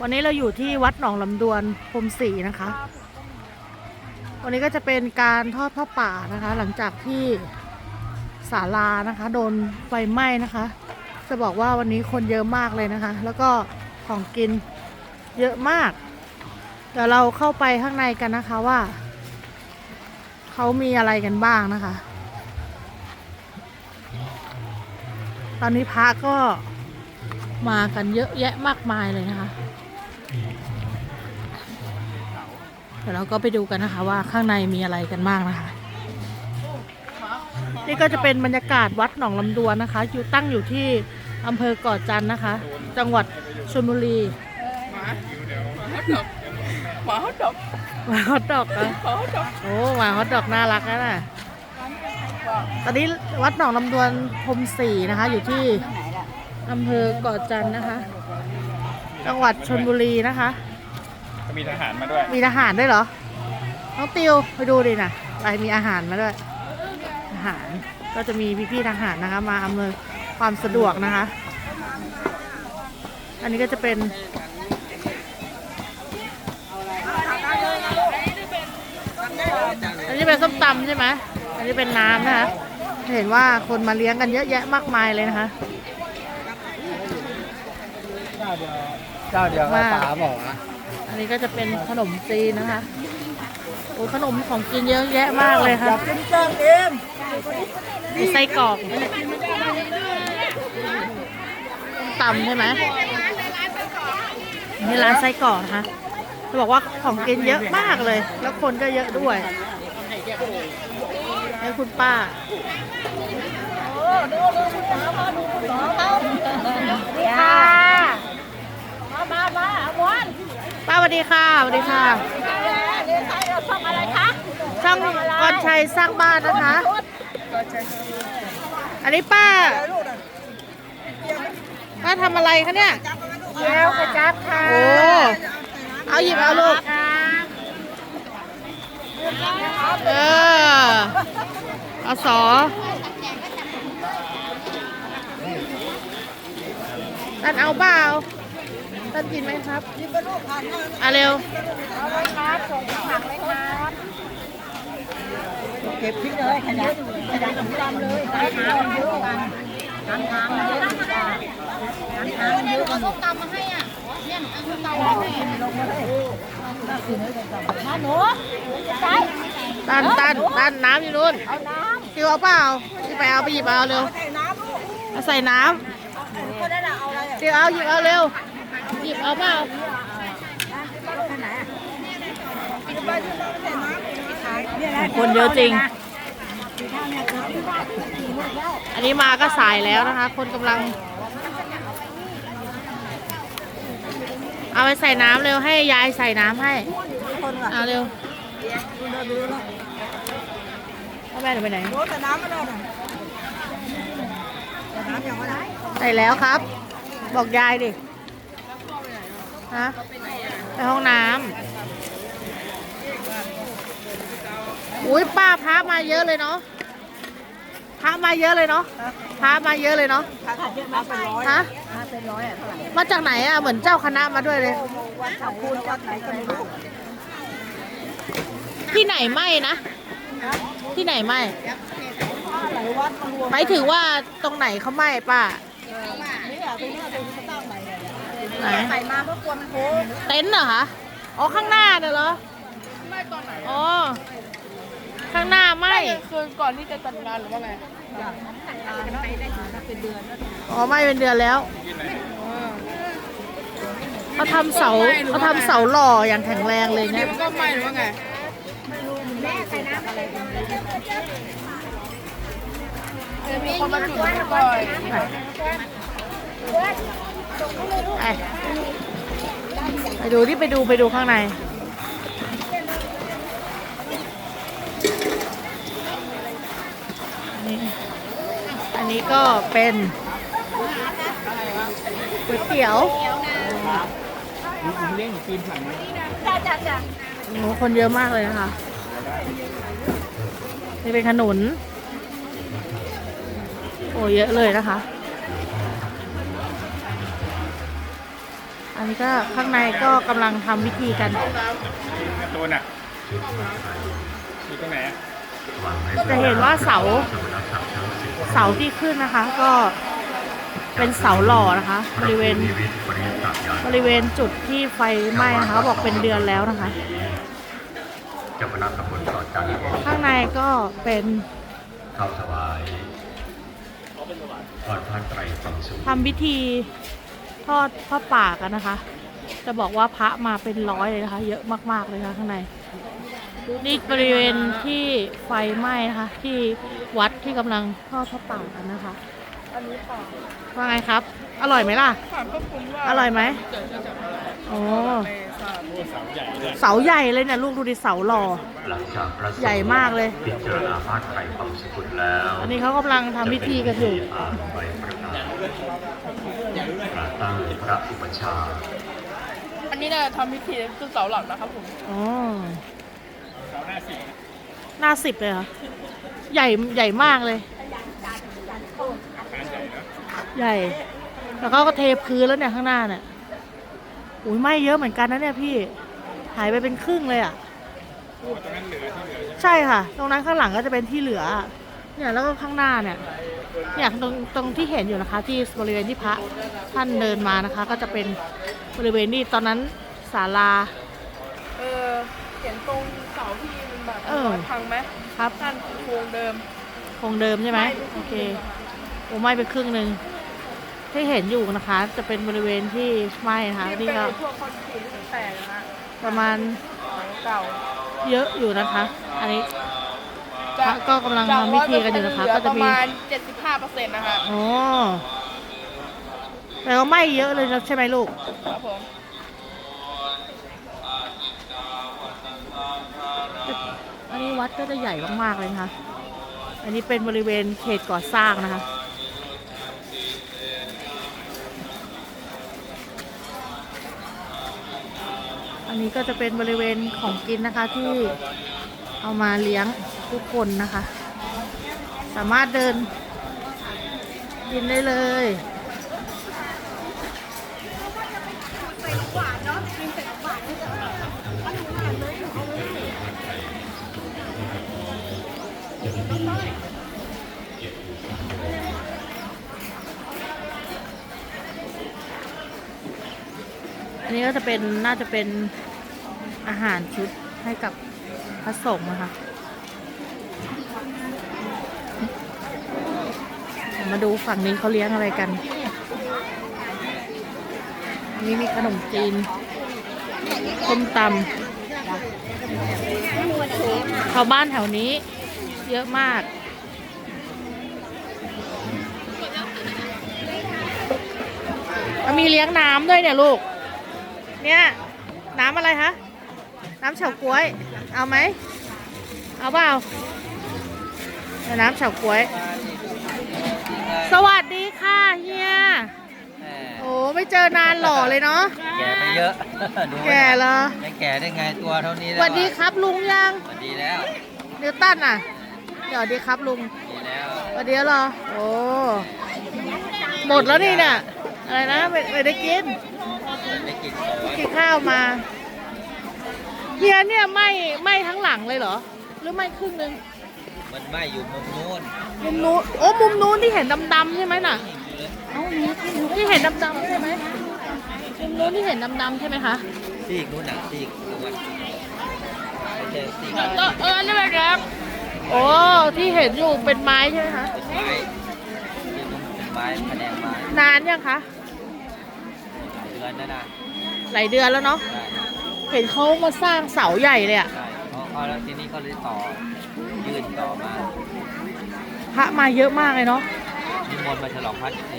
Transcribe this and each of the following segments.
วันนี้เราอยู่ที่วัดหนองลำดวนพรมศรีนะคะ วันนี้ก็จะเป็นการทอดผ้าป่านะคะ หลังจากที่ศาลานะคะ โดนไฟไหม้นะคะ จะบอกว่าวันนี้คนเยอะมากเลยนะคะ แล้วก็ของกินเยอะมาก เดี๋ยวเราเข้าไปข้างในกันนะคะว่าเขามีอะไรกันบ้างนะคะ ตอนนี้พระก็ มากันเยอะแยะมากมายเลยนะคะเดี๋ยวเราก็ไปดูกันนะคะว่าข้างในมีอะไรกันบ้างนะคะ นี่ก็จะเป็นบรรยากาศวัดหนองลำดวนนะคะ อยู่ตั้งอยู่ที่อำเภอก่อจันทร์นะคะ จังหวัดชลบุรีหมาฮอตดอกหมาฮอตดอกเหรอหมาฮอตดอกโอ้หมาฮอตดอกน่ารักนะน่ะตอนนี้วัดหนองลำดวนพรมศรีนะคะ อยู่ที่ อำเภอก่อจันทร์นะคะ จังหวัดชลบุรีนะคะ ก็มีทหารมาด้วย มีอาหารด้วยเหรอ น้องติวไปดูดินะอะไรมีอาหารมาด้วย อาหารก็จะมีพี่ๆทหารนะคะ มาอำนวยความสะดวกนะคะ อันนี้ก็จะเป็น อันนี้เป็นส้มตำใช่ไหม อันนี้เป็นน้ำนะคะ เห็นว่าคนมาเลี้ยงกันเยอะแยะมากมายเลยนะคะ เจ้าเดียวกับป๋าบอกนะอันนี้ก็จะเป็นขนมจีนนะคะโอ้ยขนมของกินเยอะแยะมากเลยค่ะกินเจ้าเองมีไส้กรอกส้มตำใช่ไหมนี่ร้านไส้กรอกนะคะจะบอกว่าของกินเยอะมากเลย แล้วคนก็เยอะด้วยให้คุณป้าค่ะมามา มาเอาบอลป้าสวัสดีค่ะสวัสดีค่ะ เดี๋ยวใส่เราชอบอะไรคะช่องกรชัยสร้างบ้านนะคะ อันนี้ป้า ป้าทำอะไรคะเนี่ยเดี๋ยวกระจับค่ะโอ้เอาหยิบเอาลูกเออเอาสอตันเอาเปล่า ตันกินไหมครับอะเร็วเอาเลยครับส่งผักเลยครับเก็บพริกเลยขยันขยันของดำเลยน้ำน้ำเยอะกันน้ำน้ำเยอะกันน้ำน้ำเยอะกันส้มตำมาให้อะเนี่ยเอาส้มตำมาให้มาหนูใช่ตันตันตันน้ำอยู่นู่นเอาน้ติวเอาเปล่าที่ไปเอาไปหยิบเอาเร็วเอาใส่น้ำก็ได้ละเอาอะไรำติวเอาหยิบเอาเร็วห ยิบเอาเปล่าคนเยอะจริง อันนี้มาก็สายแล้วนะคะ คนกำลัง เอาไปใส่น้ำเร็วให้ยายใส่น้ำให้ เอาเร็วพ่อแม่หนูไปไหนโอ้แต่น้ำไม่ได้แต่น้ำยังไม่ได้ใส่แล้วครับ บอกยายดิ ฮะไปห้องน้ำอุ้ยป้าพระมาเยอะเลยเนาะพระมาเยอะเลยเนาะพระมาเยอะเลยเนาะถ้าขาดเยอะมาเป็นร้อยฮะมาเป็นร้อยอะเท่าไหร่มาจากไหนอะเหมือนเจ้าคณะมาด้วยเลยวันเสาร์คูณวัดไหนก็ไม่รู้ที่ไหนไม่นะ ที่ไหนไม่หลายวัดมารวมหมายถึงว่าตรงไหนเขาไหม้ป้านี่อะตรงนี้ตรงนี้เขาตั้งใหม่เลย ไหนใหม่มาเพื่อกลัวมันโค้งเต็นท์เหรอคะอ๋อข้างหน้าเนี่ยเหรอไม่ตอนไหนอ๋อข้างหน้าไหม่คือก่อนที่จะจัดงานหรือว่าไงเป็นเดือนอ๋อไหม่เป็นเดือนแล้วเขาทำเสาเขาทำเสาหล่ออย่างแข็งแรงเลยเนี่ยมันก็ไม่หรือว่าไงมีคนมาจุดบ่อย ไปไปดูที่ไปดูไปดูข้างในนี่อันนี้ก็เป็นก๋วยเตี๋ยวเลี้ยงอยู่ปีนฝั่งนะจ้าจ้าจ้าโอ้โหคนเยอะมากเลยนะคะนี่เป็นขนุน โอ้เยอะเลยนะคะ ออันนี้ก็ข้างในก็กำลังทำวิธีกันการ์ตูนอะอยู่ตรงไหนอะจะเห็นว่าเสา เสาที่ขึ้นนะคะ ก็เป็นเสาหล่อนะคะ บริเวณ บริเวณจุดที่ไฟไหม้นะคะเขาบอกเป็นเดือนแล้วนะคะเจ้าคณะตำบลต่อจันทร์ข้างในก็เป็นเข้าถวายพรพระไตรความสุขทำพิธี ทอดผ้าป่ากันนะคะ จะบอกว่าพระมาเป็นร้อยเลยนะคะ เยอะมากๆเลยค่ะข้างในนี่บริเวณที่ไฟไหม้นะคะ ที่วัดที่กำลังทอดผ้าป่ากันนะคะอันนี้ค่ะว่าไงครับ อร่อยไหมล่ะ ถามพวกคุณว่าอร่อยไหมเกิดมาจากอะไรโอ้ ไม่ทราบโอ้เสาใหญ่เลยเสาใหญ่เลยเนี่ยลูกดูดิเสาหล่อ หลังจากพระสงฆ์ใหญ่มากเลย พิจารณาพระไตรความสุขแล้วอันนี้เขากำลังทำพิธีกันอยู่ จะเป็นพิธีอ่านใบประกาศพระ ตั้งพระอุปชฌาย์อันนี้เนี่ยทำพิธีคือเสาหลักนะครับผมอ๋อเสาหน้าสิบหน้าสิบเลยเหรอใหญ่ใหญ่มากเลยอาคารใหญ่เนอะใหญ่ แล้วเขาก็เทพื้นแล้วเนี่ยข้างหน้าเนี่ยอุ้ยไหม้เยอะเหมือนกันนะเนี่ยพี่ หายไปเป็นครึ่งเลยอะโอ้ตรงนั้นเหลือที่เหลือใช่ไหมใช่ค่ะ ตรงนั้นข้างหลังก็จะเป็นที่เหลือ เนี่ยแล้วก็ข้างหน้าเนี่ย เนี่ยตรงตรงที่เห็นอยู่นะคะ ที่บริเวณที่พระท่านเดินมานะคะ ก็จะเป็นบริเวณนี้ตอนนั้นศาลา เออเห็นตรงเสาที่มันแบบเออรอยพังไหมครับนั่นคือโครงเดิม คงเดิมใช่ไหมโอเคโอ้ไหม้ไปครึ่งหนึ่งที่เห็นอยู่นะคะ จะเป็นบริเวณที่ไหม้นะคะที่นี่เป็นก็พวกคอนกรีตที่แตกนะฮะประมาณเก่าเยอะอยู่นะคะ อันนี้จะ พระก็กำลังทำพิธีกันอยู่นะคะจากก็จะมี ประมาณ 75เปอร์เซ็นต์นะคะอ๋อแต่ก็ไหม้เยอะเลยนะใช่ไหมลูก ครับผม อันนี้วัดก็จะใหญ่มากๆเลยนะคะ อันนี้เป็นบริเวณเขตก่อสร้างนะคะ อันนี้ก็จะเป็นบริเวณของกินนะคะที่เอามาเลี้ยง ทุกคนนะคะ สามารถเดินกินได้เลยอันนี้ก็จะเป็นน่าจะเป็นอาหารชุดให้กับพระสงฆ์นะคะ มาดูฝั่งนี้เขาเลี้ยงอะไรกันนนี้มีขนมจีนส้มตำชาวบ้านแถวนี้ เยอะมากมีเลี้ยงน้ำด้วยเนี่ยลูก เนี่ยน้ำอะไรคะ น้ำเฉาก๊วย เอาไหม เอาเปล่า น้ำเฉาก๊วย สวัสดีค่ะเฮีย โอ้ไม่เจอนานหล่อเลยเนาะ แก่ไปเยอะดูไม่แก่เหรอยังแก่ได้ไงตัวเท่านี้สแล้ววัสดีครับลุงยังสวัสดีแล้วนิวตันอะเดี๋ยวสวัสดีครับลุงดีแล้วสวัสดีเหรอ โอ้ หมดแล้วนี่เนี่ยอะไรนะไม่ไม่ได้กินได้กินต่อกินข้าวมาเฮียเนี่ยไหม่ไหม่ทั้งหลังเลยเหรอ หรือไหม่ครึ่งหนึง มันไม่อยู่มุมนู้นมุมนู้นโอ้มุมนู้นที่เห็นดำๆใช่ไหมน่ะที่เห็นดำๆใช่ไหมมุมนู้นที่เห็นดำๆใช่ไหมคะซีกนู้นน่ะซีกตะวันไม่ใช่ซีกก็เออนี่แหละครับโอ้ที่เห็นอยู่เป็นไม้ใช่ไหมคะเป็นไม้ซีกนู้นเป็นไม้แผนงไม้นานยังคะเดือนนั่นน่ะหลายเดือนแล้วเนาะใช่เห็นเขามาสร้างเสาใหญ่เลยอะใช่เขาเขาแล้วทีนี้เขาเลยต่อ ยื่นต่อมาพระมาเยอะมากเลยเนาะนิมนต์มาฉลองพระเอเอ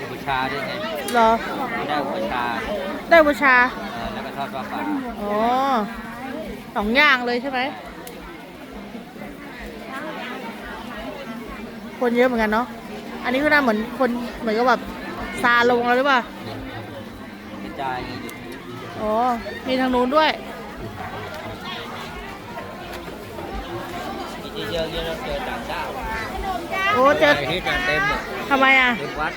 อุปชฌาย์ด้วยไงเหรอ ได้อุปชฌาย์ได้บูชาเออแล้วก็ทอดผ้าป่าอ๋อสองอย่างเลยใช่ไหมคนเยอะเหมือนกันเนาะอันนี้ก็น่าเหมือนคนเหมือนกับแบบซาลงแล้วหรือเปล่า กระจายอยู่อ๋อ มีทางนู้นด้วย ที่เยอะๆเราเจอต่างด้าวโอ้เจอไปที่การเต็มเลยทำไมอะเต็มวัด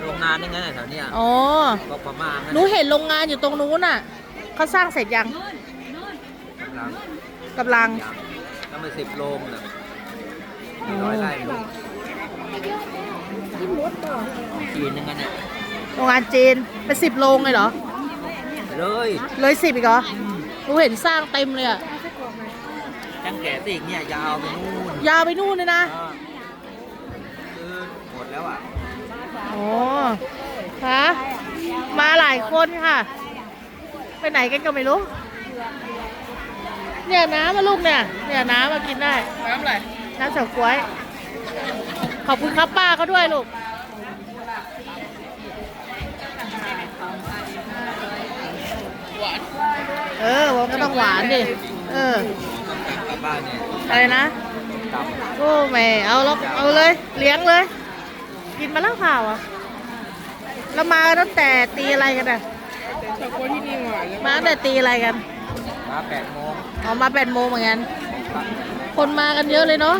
โรงงงานยังไงแถวเนี้ยอ๋อก็พม่าหนูเห็นโรงงานอยู่ตรงนู้นน่ะเขาสร้างเสร็จยังกำลังกำลังยังต้องไปสิบโรงนะร้อยไร่ลูกจีนนึงกันเนี่ยโรงงานจีนเป็นสิบโรงเลยเหรอ เลย เลยสิบอีกเหรอหนูเห็นสร้างเต็มเลยอะ จังแก่ติกเนี่ยยาวไปนู่นยาวไปนู่นเลยนะอ่าคือหมดแล้วอะโอ้คะมาหลายคนค่ะ ไปไหนกันก็ไม่รู้ เนี่ยน้ำมาลูกเนี่ย เนี่ยน้ำมากินได้ น้ำอะไรน้ำเฉาก๊วย ขอบคุณครับป้าเขาด้วยลูก เออมันก็ต้องหวานดิ เออต้องกลั บกลับบ้านเนี่ยอะไรนะกลับโอ้แม่เอาแล้วเอาเลย เลี้ยงเลย กินมาแล้วเปล่าอะแล้วมาตั้งแต่ตีอะไรกันอะมาตั้งแต่ตีอะไรกันมาแปดโมงออกมาแปดโมงเหมือนกันคนมากันเยอะเลยเนาะ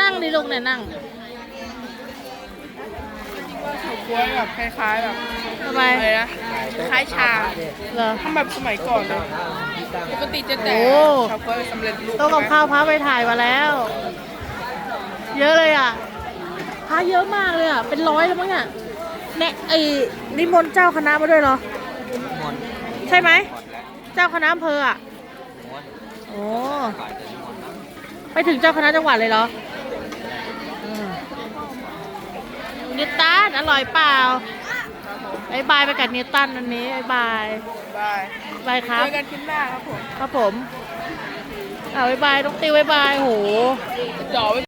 นั่งดิลูกเนี่ยนั่งกล้วยแบบคล้ายๆแบบทำไมอะไรนะคล้ายชาเหรอทำแบบสมัยก่อนเลย ปกติจะแต่โอ้ชาวกล้วยสำเร็จรูปโต๊ะกับข้าวพระไปถ่ายมาแล้ว เยอะเลยอะพระเยอะมากเลยอะ เป็นร้อยแล้วมั้งเนี่ยเนี่ยไอ้นิมนต์เจ้าคณะมาด้วยเหรอ หมดใช่ไหม หมดแล้วเจ้าคณะอำเภออะ หมดโอ้ฝ่ายจะหมดแล้วไปถึงเจ้าคณะจังหวัดเลยเหรออืมนิวตันอร่อยเปล่าบายบายไปกับนิวตันวันนี้บายบายบายบายครับเจอกันคลิปหน้าครับผมครับผม อ่าบายบายน้องติวบายบายโห จ่อไว้